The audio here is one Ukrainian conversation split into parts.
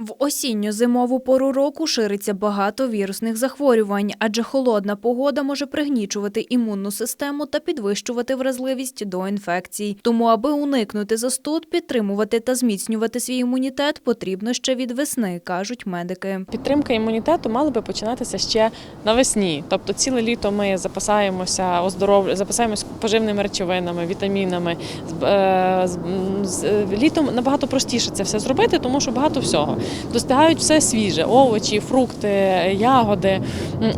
В осінньо-зимову пору року шириться багато вірусних захворювань, адже холодна погода може пригнічувати імунну систему та підвищувати вразливість до інфекцій. Тому, аби уникнути застуд, підтримувати та зміцнювати свій імунітет потрібно ще від весни, кажуть медики. Підтримка імунітету мала би починатися ще навесні. Тобто ціле літо ми запасаємося оздоров... запасаємося поживними речовинами, вітамінами. Е, е, Літом набагато простіше це все зробити, тому що багато всього. Достигають все свіже: овочі, фрукти, ягоди.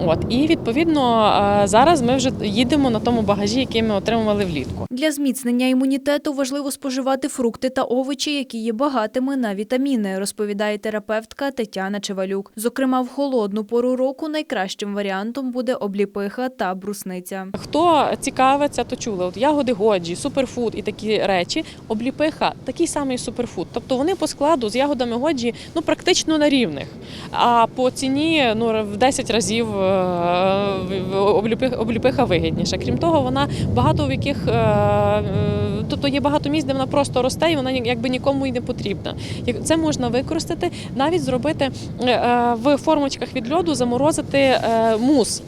От і відповідно зараз ми вже їдемо на тому багажі, який ми отримували влітку. Для зміцнення імунітету важливо споживати фрукти та овочі, які є багатими на вітаміни, розповідає терапевтка Тетяна Чевалюк. Зокрема, в холодну пору року найкращим варіантом буде обліпиха та брусниця. Хто цікавиться, то чули. От ягоди годжі, суперфуд і такі речі. Обліпиха такий самий суперфуд. Тобто вони по складу з ягодами годжі ну практично на рівних. А по ціні ну в 10 разів е, обліпиха, вигідніша. Крім того, вона багато в яких е, е, тобто є багато місць, де вона просто росте, і вона якби нікому й не потрібна. Це можна використати, навіть зробити е, е, в формочках від льоду, заморозити е, мус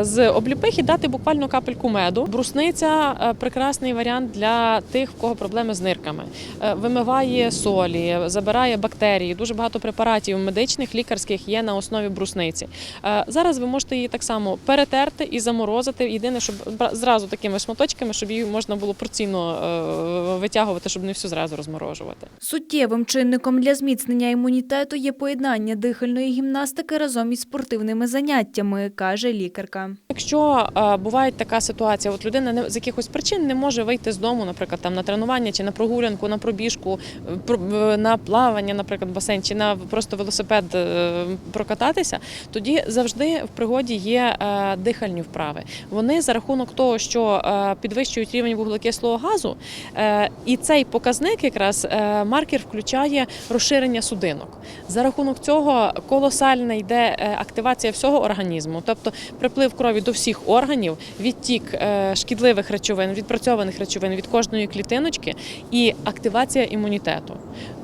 з обліпихи, дати буквально капельку меду. Брусниця прекрасний варіант для тих, в кого проблеми з нирками. Вимиває солі, забирає бактерії. Дуже багато препаратів медичних, лікарських є на основі брусниці. Зараз ви можете її так само перетерти і заморозити. Єдине, щоб зразу такими шматочками, щоб її можна було порційно витягувати, щоб не всю зразу розморожувати. Суттєвим чинником для зміцнення імунітету є поєднання дихальної гімнастики разом із спортивними заняттями, каже лікарка. Якщо е, буває така ситуація, от людина не з якихось причин не може вийти з дому, наприклад, там на тренування чи на прогулянку, на пробіжку, е, е, на плавання, наприклад, басейн, чи на просто велосипед прокататися, тоді завжди в пригоді є дихальні вправи. Вони за рахунок того, що підвищують рівень вуглекислого газу, і цей показник, якраз е, маркер включає розширення судинок. За рахунок цього колосальна йде е, активація всього організму, тобто приплив крові до всіх органів, відтік е, шкідливих речовин, відпрацьованих речовин від кожної клітиночки і активація імунітету.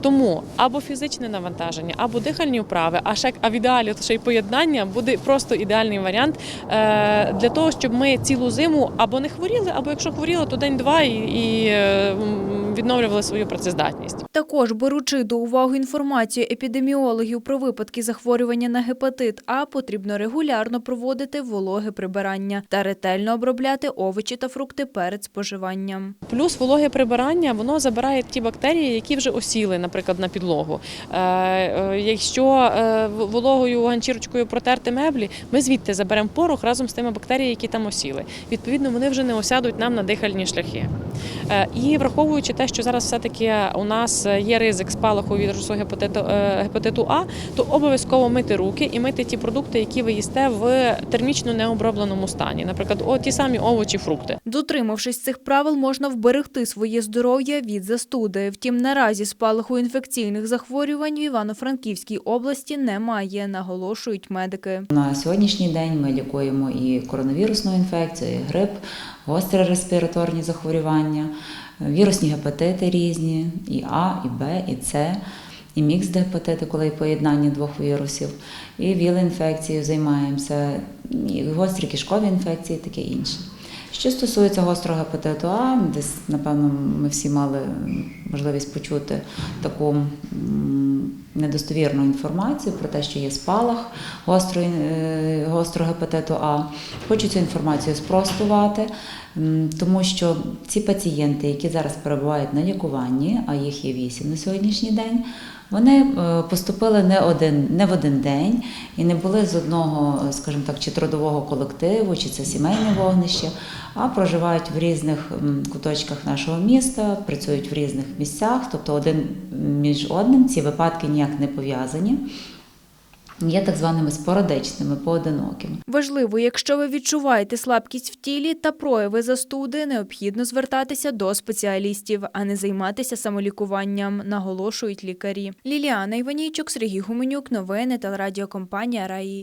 Тому або фізичне навантаження, або дихальні вправи, а ще а в ідеалі ще й поєднання буде просто ідеальний варіант е, для того, щоб ми цілу зиму або не хворіли, або якщо хворіли, то день-два і, uh, відновлювали свою працездатність. Також беручи до уваги інформацію епідеміологів про випадки захворювання на гепатит А, потрібно регулярно проводити вологе прибирання та ретельно обробляти овочі та фрукти перед споживанням. Плюс вологе прибирання воно забирає ті бактерії, які вже осіли, наприклад, на підлогу. Е, е, якщо е, вологою ганчірочкою протерти меблі, ми звідти заберемо порох разом з тими бактеріями, які там осіли. Відповідно, вони вже не осядуть нам на дихальні шляхи. І враховуючи те, що зараз все-таки у нас є ризик спалаху вірусу гепатиту, е, гепатиту А, то обов'язково мити руки і мити ті продукти, які ви їсте в термічно необробленому стані. Наприклад, о, ті самі овочі, фрукти. Дотримавшись цих правил, можна вберегти своє здоров'я від застуди. Втім, наразі спалаху інфекційних захворювань в Івано-Франківській області немає, наголошують медики. На сьогоднішній день ми лікуємо і коронавірусну інфекцію, і грип, гострі респіраторні захворювання, вірусні гепатити різні, і А, і Б, і С, і мікс гепатити, коли поєднання двох вірусів, і віл-інфекцією займаємося, і гострі кишкові інфекції, таке інше. Що стосується гострого гепатиту А, десь, напевно, ми всі мали можливість почути таку недостовірну інформацію про те, що є спалах е, гострого гепатиту А. Хочу цю інформацію спростувати, тому що ці пацієнти, які зараз перебувають на лікуванні, а їх є 8 на сьогоднішній день, вони е, поступили не один не в один день і не були з одного, скажімо так, чи трудового колективу, чи це сімейне вогнище, а проживають в різних куточках нашого міста, працюють в різних місцях, тобто один між одним ці випадки ніяк не пов'язані. Є так званими спорадичними, поодинокими. Важливо, якщо ви відчуваєте слабкість в тілі та прояви застуди, необхідно звертатися до спеціалістів, а не займатися самолікуванням, наголошують лікарі. Ліліана Іванійчук, Сергій Гуменюк, новини телерадіокомпанія Раї.